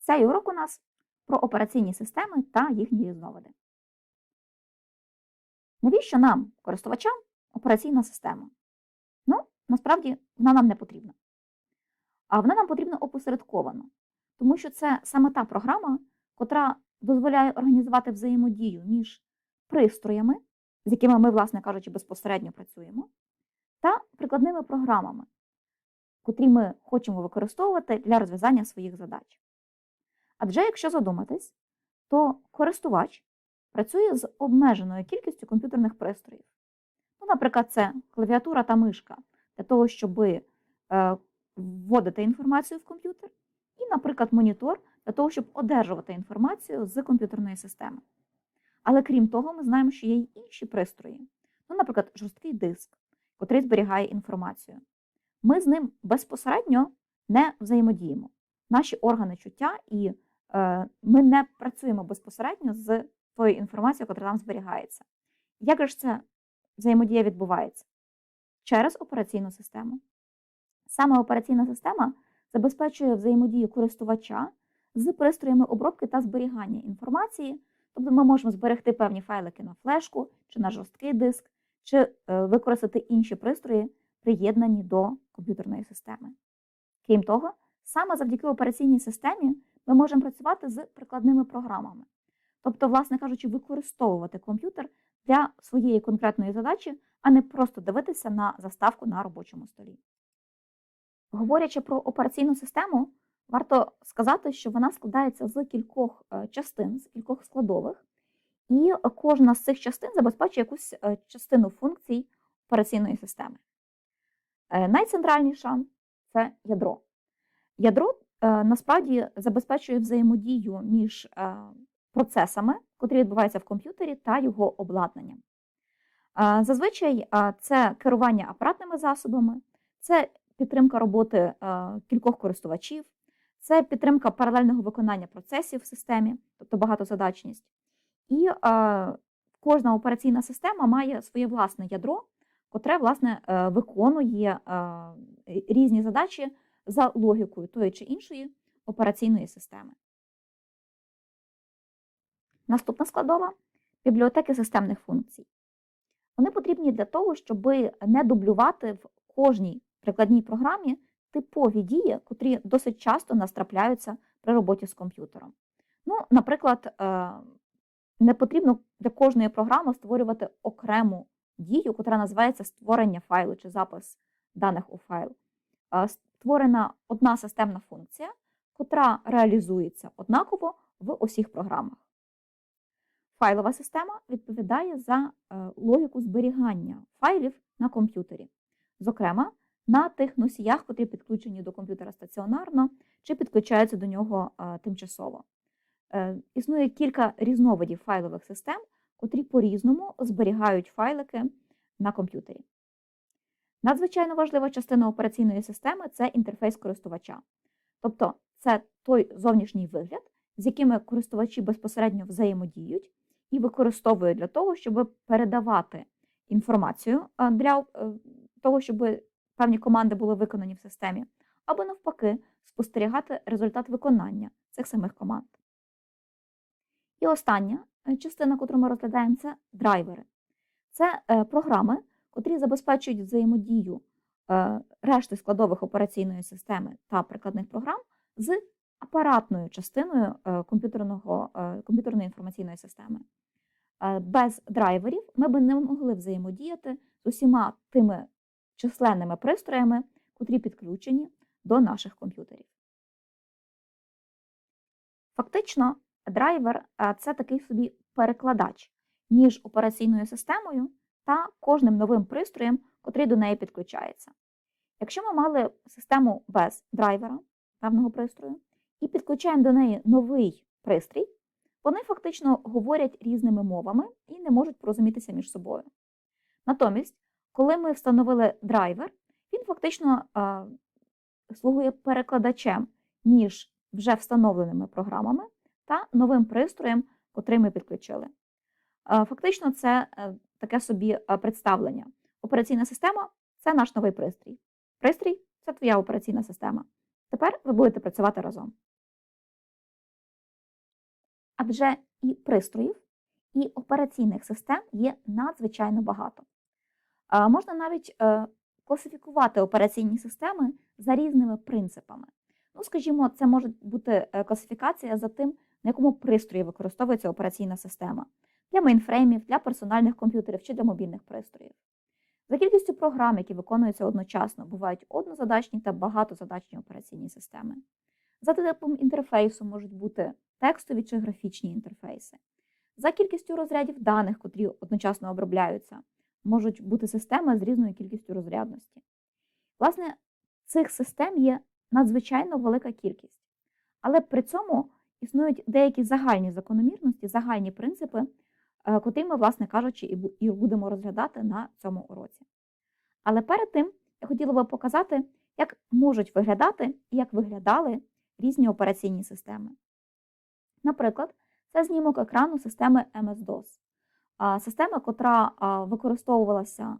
Цей урок у нас про операційні системи та їхні різновиди. Навіщо нам, користувачам, операційна система? Ну, насправді, вона нам не потрібна. А вона нам потрібна опосередковано, тому що це саме та програма, котра дозволяє організувати взаємодію між пристроями, з якими ми, власне кажучи, безпосередньо працюємо, та прикладними програмами, котрі ми хочемо використовувати для розв'язання своїх задач. Адже, якщо задуматись, то користувач працює з обмеженою кількістю комп'ютерних пристроїв. Ну, Наприклад, це клавіатура та мишка для того, щоб е, вводити інформацію в комп'ютер, і, наприклад, монітор для того, щоб одержувати інформацію з комп'ютерної системи. Але крім того, ми знаємо, що є й інші пристрої. Ну, Наприклад, жорсткий диск, котрий зберігає інформацію. Ми з ним безпосередньо не взаємодіємо. Наші органи чуття і ми не працюємо безпосередньо з тою інформацією, яка там зберігається. Як ж це взаємодія відбувається? Через операційну систему. Саме операційна система забезпечує взаємодію користувача з пристроями обробки та зберігання інформації. Тобто ми можемо зберегти певні файлики на флешку чи на жорсткий диск, чи е, використати інші пристрої, приєднані до комп'ютерної системи. Крім того, саме завдяки операційній системі ми можемо працювати з прикладними програмами. Тобто, власне кажучи, використовувати комп'ютер для своєї конкретної задачі, а не просто дивитися на заставку на робочому столі. Говорячи про операційну систему, варто сказати, що вона складається з кількох е, частин, з кількох складових, і кожна з цих частин забезпечує якусь е, частину функцій операційної системи. Е, найцентральніша це ядро. Ядро насправді забезпечує взаємодію між процесами, котрі відбуваються в комп'ютері, та його обладнанням. Зазвичай це керування апаратними засобами, це підтримка роботи кількох користувачів, це підтримка паралельного виконання процесів в системі, тобто багатозадачність. І кожна операційна система має своє власне ядро, котре власне, е, виконує різні задачі за логікою тої чи іншої операційної системи. Наступна складова бібліотеки системних функцій. Вони потрібні для того, щоб не дублювати в кожній прикладній програмі типові дії, котрі досить часто нас трапляються при роботі з комп'ютером. Ну, Наприклад, е, не потрібно для кожної програми створювати окрему дію, яка називається створення файлу чи запис даних у файл. Створена одна системна функція, котра реалізується однаково в усіх програмах. Файлова система відповідає за е, логіку зберігання файлів на комп'ютері. Зокрема, на тих носіях, котрі підключені до комп'ютера стаціонарно чи підключаються до нього е, тимчасово. Е, існує кілька різновидів файлових систем, котрі по-різному зберігають файлики на комп'ютері. Надзвичайно важлива частина операційної системи це інтерфейс користувача. Тобто це той зовнішній вигляд, з якими користувачі безпосередньо взаємодіють і використовують для того, щоб передавати інформацію е, для того, щоб певні команди були виконані в системі, або навпаки, спостерігати результат виконання цих самих команд. І остання е, частина, яку ми розглядаємо, це драйвери. Це е, програми, котрі забезпечують взаємодію е, решти складових операційної системи та прикладних програм з апаратною частиною комп'ютерної інформаційної системи. Без драйверів ми б не могли взаємодіяти з усіма тими численними пристроями, котрі підключені до наших комп'ютерів. Фактично, драйвер це такий собі перекладач між операційною системою та кожним новим пристроєм, котрий до неї підключається. Якщо ми мали систему без драйвера певного пристрою і підключаємо до неї новий пристрій, вони фактично говорять різними мовами і не можуть порозумітися між собою. Натомість коли ми встановили драйвер, він фактично а, слугує перекладачем між вже встановленими програмами та новим пристроєм, котрий ми підключили. А, фактично, це е, таке собі представлення. Операційна система це наш новий пристрій. Пристрій це твоя операційна система. Тепер ви будете працювати разом. адже і пристроїв, і операційних систем є надзвичайно багато. Можна навіть е, класифікувати операційні системи за різними принципами. Ну, скажімо, це може бути е, класифікація за тим, на якому пристрої використовується операційна система для мейнфреймів, для персональних комп'ютерів чи для мобільних пристроїв. За кількістю програм, які виконуються одночасно, бувають однозадачні та багатозадачні операційні системи. За типом інтерфейсу можуть бути текстові чи графічні інтерфейси. За кількістю розрядів даних, котрі одночасно обробляються, можуть бути системи з різною кількістю розрядності. Власне, цих систем є надзвичайно велика кількість, але при цьому існують деякі загальні закономірності, загальні принципи, котрі ми, власне кажучи, і будемо розглядати на цьому уроці. Але перед тим я хотіла би показати, як можуть виглядати і як виглядали різні операційні системи. Наприклад, це знімок екрану системи MS-DOS, система, котра використовувалася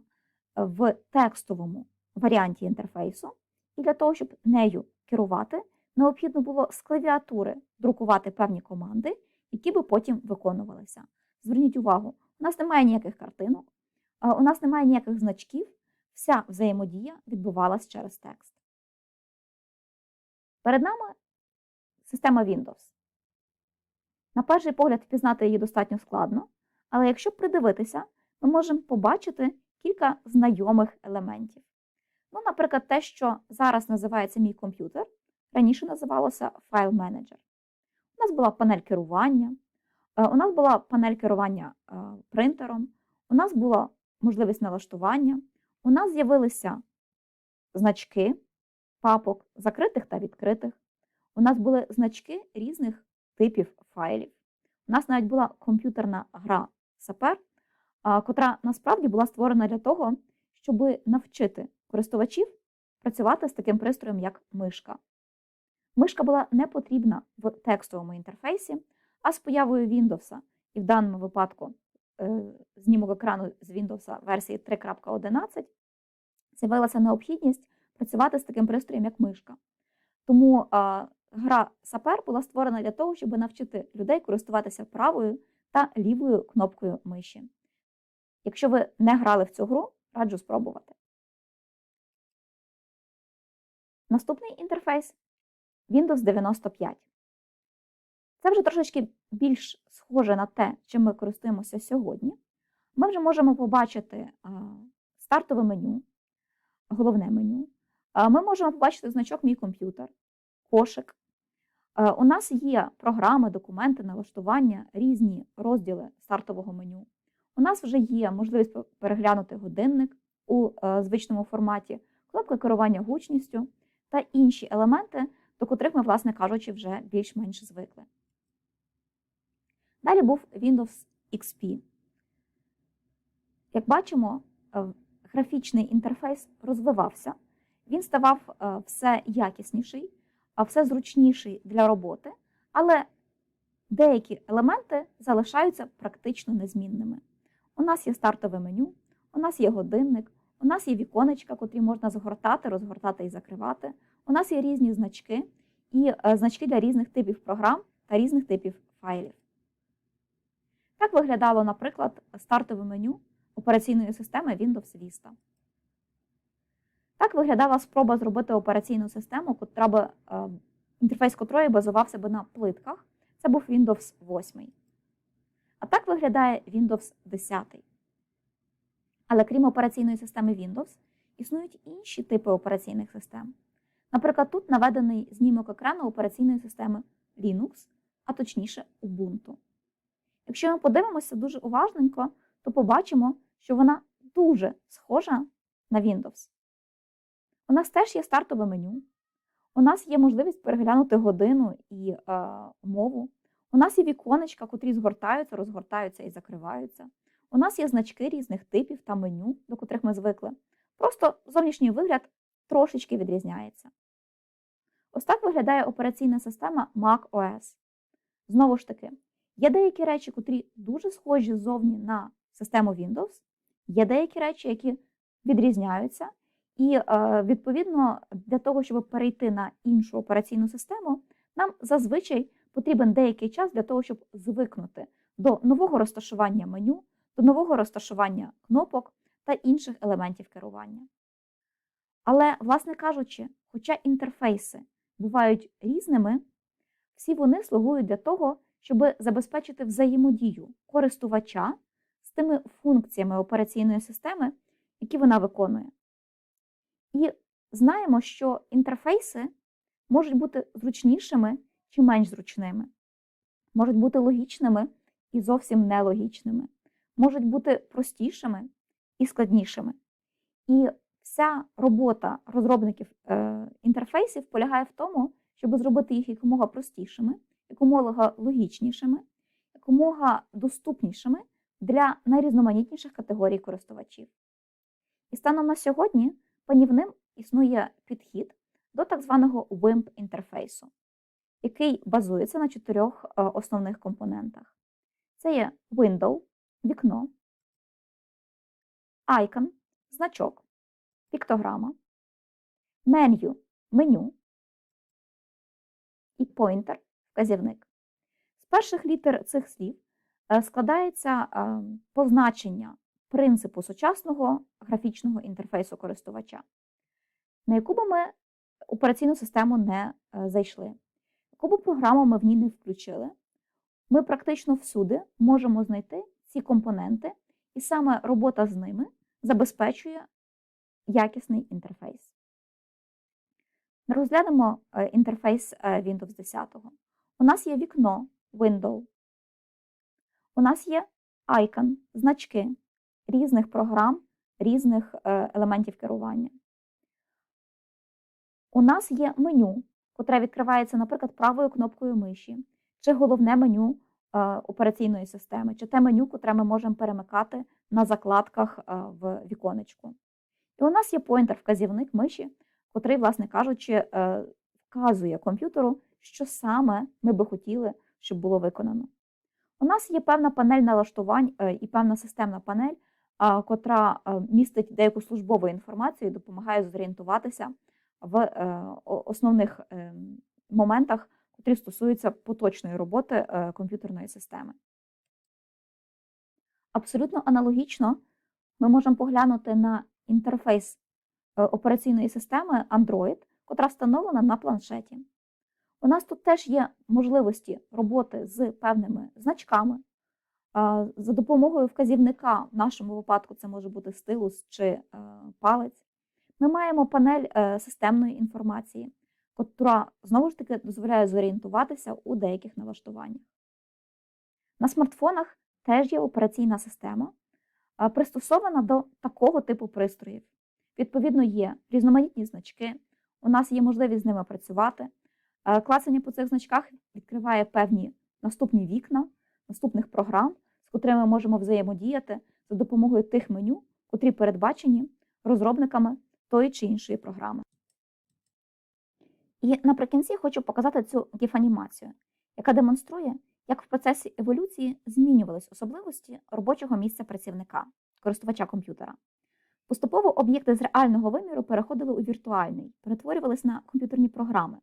в текстовому варіанті інтерфейсу, і для того, щоб нею керувати, необхідно було з клавіатури друкувати певні команди, які би потім виконувалися. Зверніть увагу, у нас немає ніяких картинок, у нас немає ніяких значків, вся взаємодія відбувалась через текст. Перед нами система Windows. На перший погляд впізнати її достатньо складно, але якщо придивитися, ми можемо побачити кілька знайомих елементів. Ну, наприклад, те, що зараз називається мій комп'ютер, раніше називалося файл менеджер. У нас була панель керування, у нас була панель керування е, принтером, у нас була можливість налаштування, у нас з'явилися значки папок закритих та відкритих. У нас були значки різних типів файлів. У нас навіть була комп'ютерна гра Сапер, котра насправді була створена для того, щоб навчити користувачів працювати з таким пристроєм, як мишка. Мишка була не потрібна в текстовому інтерфейсі, а з появою Windows, і в даному випадку е, знімок екрану з Windows версії 3.11, з'явилася необхідність працювати з таким пристроєм, як мишка. Тому гра Сапер була створена для того, щоб навчити людей користуватися правою та лівою кнопкою миші. Якщо ви не грали в цю гру, раджу спробувати. Наступний інтерфейс Windows 95. Це вже трошечки більш схоже на те, чим ми користуємося сьогодні. Ми вже можемо побачити стартове меню, головне меню. Ми можемо побачити значок Мій комп'ютер, кошик. У нас є програми, документи, налаштування, різні розділи стартового меню. У нас вже є можливість переглянути годинник у е, звичному форматі, кнопка керування гучністю та інші елементи, до котрих ми, власне кажучи, вже більш-менш звикли. Далі був Windows XP. Як бачимо, е, графічний інтерфейс розвивався, він ставав е, все якісніший, все зручніший для роботи, але деякі елементи залишаються практично незмінними. У нас є стартове меню, у нас є годинник, у нас є віконечка, котрі можна згортати, розгортати і закривати. У нас є різні значки і е, значки для різних типів програм та різних типів файлів. Так виглядало, наприклад, стартове меню операційної системи Windows Vista. Так виглядала спроба зробити операційну систему, котра би, е, інтерфейс котрої базувався би на плитках. Це був Windows 8. А так виглядає Windows 10. Але крім операційної системи Windows, існують інші типи операційних систем. Наприклад, тут наведений знімок екрану операційної системи Linux, а точніше Ubuntu. Якщо ми подивимося дуже уважненько, то побачимо, що вона дуже схожа на Windows. У нас теж є стартове меню. У нас є можливість переглянути годину і е, мову. У нас є віконечка, котрі згортаються, розгортаються і закриваються. У нас є значки різних типів та меню, до котрих ми звикли. Просто зовнішній вигляд трошечки відрізняється. Ось так виглядає операційна система Mac OS. Знову ж таки, є деякі речі, котрі дуже схожі ззовні на систему Windows, є деякі речі, які відрізняються. І, е, відповідно, для того, щоб перейти на іншу операційну систему, нам зазвичай потрібен деякий час для того, щоб звикнути до нового розташування меню, до нового розташування кнопок та інших елементів керування. Але, власне кажучи, хоча інтерфейси бувають різними, всі вони слугують для того, щоб забезпечити взаємодію користувача з тими функціями операційної системи, які вона виконує. І знаємо, що інтерфейси можуть бути зручнішими чи менш зручними, можуть бути логічними і зовсім нелогічними, можуть бути простішими і складнішими. І вся робота розробників е, інтерфейсів полягає в тому, щоб зробити їх якомога простішими, якомога логічнішими, якомога доступнішими для найрізноманітніших категорій користувачів. І станом на сьогодні панівним існує підхід до так званого WIMP інтерфейсу, який базується на чотирьох е, основних компонентах. Це є Window, вікно, Icon, значок, піктограма, Menu, меню і Pointer, вказівник. З перших літер цих слів е, складається е, позначення принципу сучасного графічного інтерфейсу користувача, на яку би ми операційну систему не е, зайшли, яку би програму ми в ній не включили, ми практично всюди можемо знайти ці компоненти, і саме робота з ними забезпечує якісний інтерфейс. Розглянемо інтерфейс Windows 10. У нас є вікно Window. У нас є айкон, значки різних програм, різних елементів керування. У нас є меню, котре відкривається, наприклад, правою кнопкою миші, чи головне меню операційної системи, чи те меню, котре ми можемо перемикати на закладках в віконечку. І у нас є поінтер-вказівник миші, котрий, власне кажучи, е, вказує комп'ютеру, що саме ми би хотіли, щоб було виконано. У нас є певна панель налаштувань е, і певна системна панель, котра е, містить деяку службову інформацію і допомагає зорієнтуватися в основних моментах, котрі стосуються поточної роботи комп'ютерної системи. Абсолютно аналогічно ми можемо поглянути на інтерфейс е, операційної системи Android, котра встановлена на планшеті. У нас тут теж є можливості роботи з певними значками. За допомогою вказівника, в нашому випадку це може бути стилус чи е, палець. Ми маємо панель е, системної інформації, котра знову ж таки дозволяє зорієнтуватися у деяких налаштуваннях. На смартфонах теж є операційна система, пристосована до такого типу пристроїв. Відповідно, є різноманітні значки, у нас є можливість з ними працювати. Клацання по цих значках відкриває певні наступні вікна, наступних програм, з котрими ми можемо взаємодіяти за допомогою тих меню, котрі передбачені розробниками тої чи іншої програми. І наприкінці хочу показати цю гіфанімацію, яка демонструє, як в процесі еволюції змінювались особливості робочого місця працівника, користувача комп'ютера. Поступово об'єкти з реального виміру переходили у віртуальний, перетворювались на комп'ютерні програми.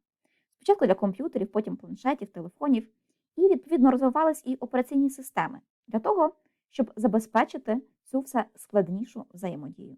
Спочатку для комп'ютерів, потім планшетів, телефонів, і, відповідно, розвивались і операційні системи для того, щоб забезпечити цю все складнішу взаємодію.